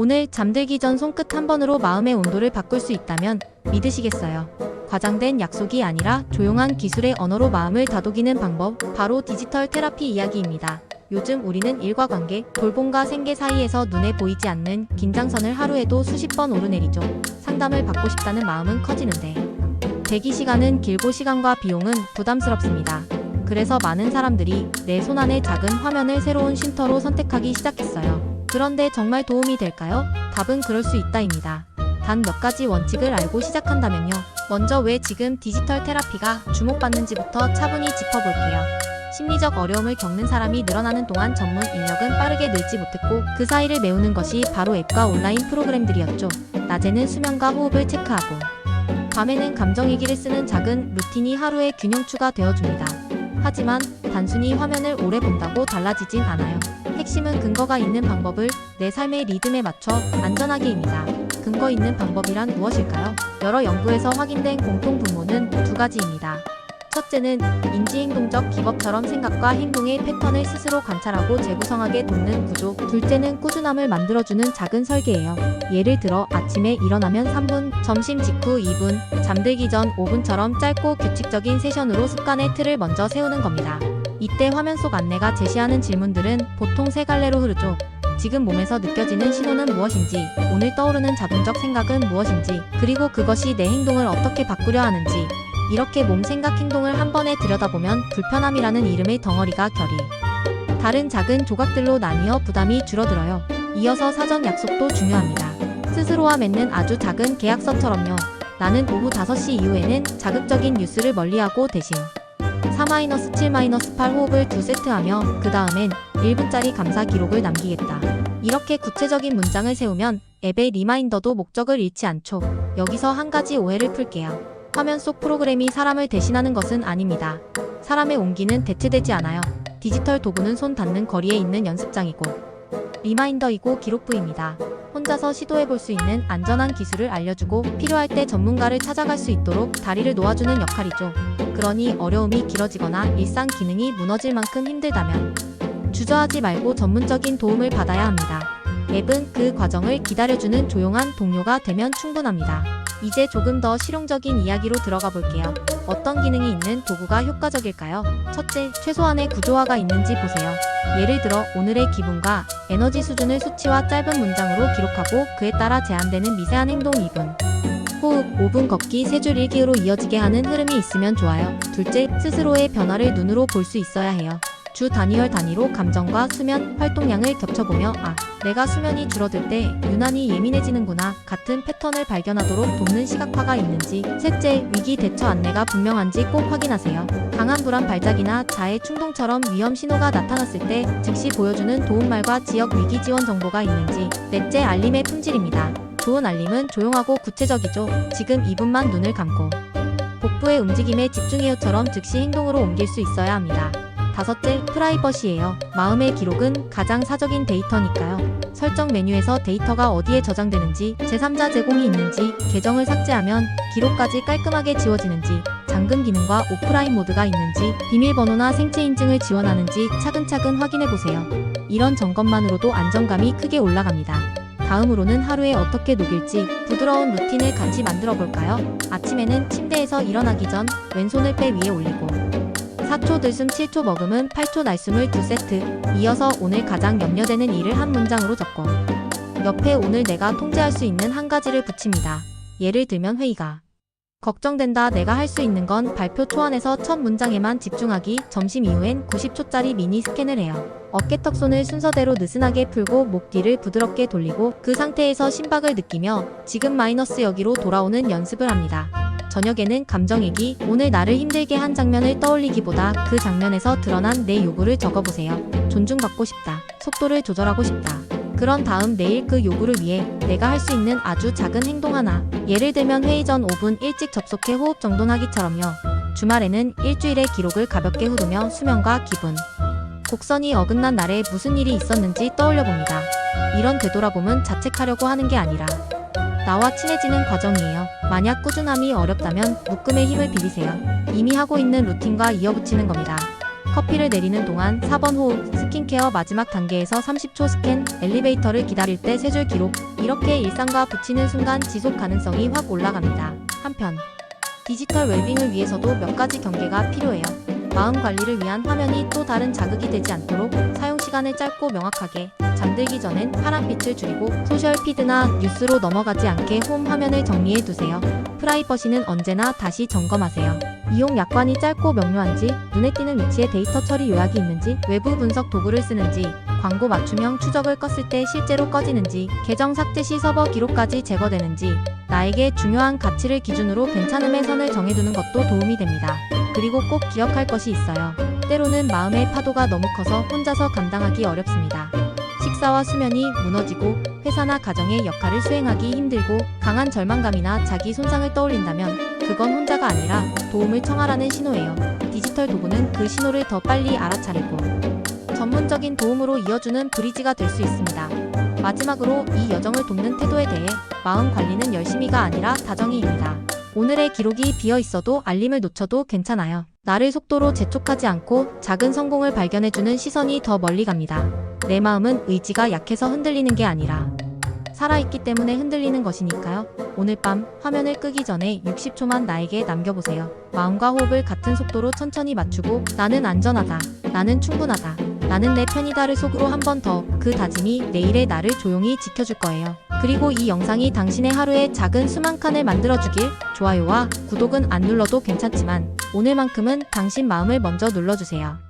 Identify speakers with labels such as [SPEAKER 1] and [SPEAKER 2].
[SPEAKER 1] 오늘 잠들기 전 손끝 한 번으로 마음의 온도를 바꿀 수 있다면 믿으시겠어요? 과장된 약속이 아니라 조용한 기술의 언어로 마음을 다독이는 방법, 바로 디지털 테라피 이야기입니다. 요즘 우리는 일과 관계, 돌봄과 생계 사이에서 눈에 보이지 않는 긴장선을 하루에도 수십 번 오르내리죠. 상담을 받고 싶다는 마음은 커지는데 대기 시간은 길고 시간과 비용은 부담스럽습니다. 그래서 많은 사람들이 내 손안의 작은 화면을 새로운 쉼터로 선택하기 시작했어요. 그런데 정말 도움이 될까요? 답은 그럴 수 있다입니다. 단 몇 가지 원칙을 알고 시작한다면요. 먼저 왜 지금 디지털 테라피가 주목받는지부터 차분히 짚어볼게요. 심리적 어려움을 겪는 사람이 늘어나는 동안 전문 인력은 빠르게 늘지 못했고 그 사이를 메우는 것이 바로 앱과 온라인 프로그램들이었죠. 낮에는 수면과 호흡을 체크하고 밤에는 감정일기를 쓰는 작은 루틴이 하루의 균형추가 되어줍니다. 하지만 단순히 화면을 오래 본다고 달라지진 않아요. 핵심은 근거가 있는 방법을 내 삶의 리듬에 맞춰 안전하게입니다. 근거 있는 방법이란 무엇일까요? 여러 연구에서 확인된 공통 분모는 두 가지입니다. 첫째는 인지행동적 기법처럼 생각과 행동의 패턴을 스스로 관찰하고 재구성하게 돕는 구조. 둘째는 꾸준함을 만들어주는 작은 설계예요. 예를 들어 아침에 일어나면 3분, 점심 직후 2분, 잠들기 전 5분처럼 짧고 규칙적인 세션으로 습관의 틀을 먼저 세우는 겁니다. 이때 화면 속 안내가 제시하는 질문들은 보통 세 갈래로 흐르죠. 지금 몸에서 느껴지는 신호는 무엇인지, 오늘 떠오르는 자동적 생각은 무엇인지, 그리고 그것이 내 행동을 어떻게 바꾸려 하는지, 이렇게 몸 생각 행동을 한 번에 들여다보면 불편함이라는 이름의 덩어리가 결이 다른 작은 조각들로 나뉘어 부담이 줄어들어요. 이어서 사전 약속도 중요합니다. 스스로와 맺는 아주 작은 계약서처럼요. 나는 오후 5시 이후에는 자극적인 뉴스를 멀리하고 대신 4-7-8 호흡을 두 세트 하며 그 다음엔 1분짜리 감사 기록을 남기겠다. 이렇게 구체적인 문장을 세우면 앱의 리마인더도 목적을 잃지 않죠. 여기서 한 가지 오해를 풀게요. 화면 속 프로그램이 사람을 대신하는 것은 아닙니다. 사람의 온기는 대체되지 않아요. 디지털 도구는 손 닿는 거리에 있는 연습장이고 리마인더이고 기록부입니다. 혼자서 시도해 볼 수 있는 안전한 기술을 알려주고 필요할 때 전문가를 찾아갈 수 있도록 다리를 놓아주는 역할이죠. 그러니 어려움이 길어지거나 일상 기능이 무너질 만큼 힘들다면 주저하지 말고 전문적인 도움을 받아야 합니다. 앱은 그 과정을 기다려주는 조용한 동료가 되면 충분합니다. 이제 조금 더 실용적인 이야기로 들어가 볼게요. 어떤 기능이 있는 도구가 효과적일까요? 첫째, 최소한의 구조화가 있는지 보세요. 예를 들어 오늘의 기분과 에너지 수준을 수치와 짧은 문장으로 기록하고 그에 따라 제한되는 미세한 행동 2분. 호흡 5분 걷기 3줄 일기로 이어지게 하는 흐름이 있으면 좋아요. 둘째, 스스로의 변화를 눈으로 볼 수 있어야 해요. 주 단위열 단위로 감정과 수면, 활동량을 겹쳐보며 아, 내가 수면이 줄어들 때 유난히 예민해지는구나 같은 패턴을 발견하도록 돕는 시각화가 있는지 셋째, 위기 대처 안내가 분명한지 꼭 확인하세요. 강한 불안 발작이나 자해 충동처럼 위험 신호가 나타났을 때 즉시 보여주는 도움말과 지역 위기 지원 정보가 있는지 넷째, 알림의 품질입니다. 좋은 알림은 조용하고 구체적이죠. 지금 2분만 눈을 감고 복부의 움직임에 집중해요처럼 즉시 행동으로 옮길 수 있어야 합니다. 다섯째, 프라이버시예요. 마음의 기록은 가장 사적인 데이터니까요. 설정 메뉴에서 데이터가 어디에 저장되는지, 제3자 제공이 있는지, 계정을 삭제하면 기록까지 깔끔하게 지워지는지, 잠금 기능과 오프라인 모드가 있는지, 비밀번호나 생체 인증을 지원하는지 차근차근 확인해 보세요. 이런 점검만으로도 안정감이 크게 올라갑니다. 다음으로는 하루에 어떻게 녹일지 부드러운 루틴을 같이 만들어 볼까요? 아침에는 침대에서 일어나기 전 왼손을 배 위에 올리고 4초 들숨 7초 머금은 8초 날숨을 2세트 이어서 오늘 가장 염려되는 일을 한 문장으로 적고 옆에 오늘 내가 통제할 수 있는 한 가지를 붙입니다. 예를 들면 회의가 걱정된다 내가 할 수 있는 건 발표 초안에서 첫 문장에만 집중하기 점심 이후엔 90초짜리 미니 스캔을 해요. 어깨턱 손을 순서대로 느슨하게 풀고 목 뒤를 부드럽게 돌리고 그 상태에서 심박을 느끼며 지금 마이너스 여기로 돌아오는 연습을 합니다. 저녁에는 감정일기, 오늘 나를 힘들게 한 장면을 떠올리기보다 그 장면에서 드러난 내 요구를 적어보세요. 존중받고 싶다. 속도를 조절하고 싶다. 그런 다음 내일 그 요구를 위해 내가 할 수 있는 아주 작은 행동 하나. 예를 들면 회의 전 5분 일찍 접속해 호흡 정돈하기처럼요. 주말에는 일주일의 기록을 가볍게 후르며 수면과 기분. 곡선이 어긋난 날에 무슨 일이 있었는지 떠올려 봅니다. 이런 되돌아봄은 자책하려고 하는 게 아니라 나와 친해지는 과정이에요. 만약 꾸준함이 어렵다면 묶음의 힘을 빌리세요. 이미 하고 있는 루틴과 이어붙이는 겁니다. 커피를 내리는 동안 4번 호흡, 스킨케어 마지막 단계에서 30초 스캔, 엘리베이터를 기다릴 때 세 줄 기록. 이렇게 일상과 붙이는 순간 지속 가능성이 확 올라갑니다. 한편 디지털 웰빙을 위해서도 몇 가지 경계가 필요해요. 마음 관리를 위한 화면이 또 다른 자극이 되지 않도록 사용 시간을 짧고 명확하게 잠들기 전엔 파란빛을 줄이고 소셜 피드나 뉴스로 넘어가지 않게 홈 화면을 정리해 두세요. 프라이버시는 언제나 다시 점검하세요. 이용 약관이 짧고 명료한지, 눈에 띄는 위치에 데이터 처리 요약이 있는지, 외부 분석 도구를 쓰는지, 광고 맞춤형 추적을 껐을 때 실제로 꺼지는지, 계정 삭제 시 서버 기록까지 제거되는지, 나에게 중요한 가치를 기준으로 괜찮음의 선을 정해두는 것도 도움이 됩니다. 그리고 꼭 기억할 것이 있어요. 때로는 마음의 파도가 너무 커서 혼자서 감당하기 어렵습니다. 식사와 수면이 무너지고 회사나 가정의 역할을 수행하기 힘들고 강한 절망감이나 자기 손상을 떠올린다면 그건 혼자가 아니라 도움을 청하라는 신호예요. 디지털 도구는 그 신호를 더 빨리 알아차리고 전문적인 도움으로 이어주는 브리지가 될 수 있습니다. 마지막으로 이 여정을 돕는 태도에 대해 마음 관리는 열심히가 아니라 다정이입니다. 오늘의 기록이 비어 있어도 알림을 놓쳐도 괜찮아요. 나를 속도로 재촉하지 않고 작은 성공을 발견해주는 시선이 더 멀리 갑니다. 내 마음은 의지가 약해서 흔들리는 게 아니라 살아있기 때문에 흔들리는 것이니까요. 오늘 밤 화면을 끄기 전에 60초만 나에게 남겨보세요. 마음과 호흡을 같은 속도로 천천히 맞추고 나는 안전하다. 나는 충분하다. 나는 내 편이다를 속으로 한 번 더 그 다짐이 내일의 나를 조용히 지켜줄 거예요. 그리고 이 영상이 당신의 하루에 작은 숨한 칸을 만들어주길 좋아요와 구독은 안 눌러도 괜찮지만 오늘만큼은 당신 마음을 먼저 눌러주세요.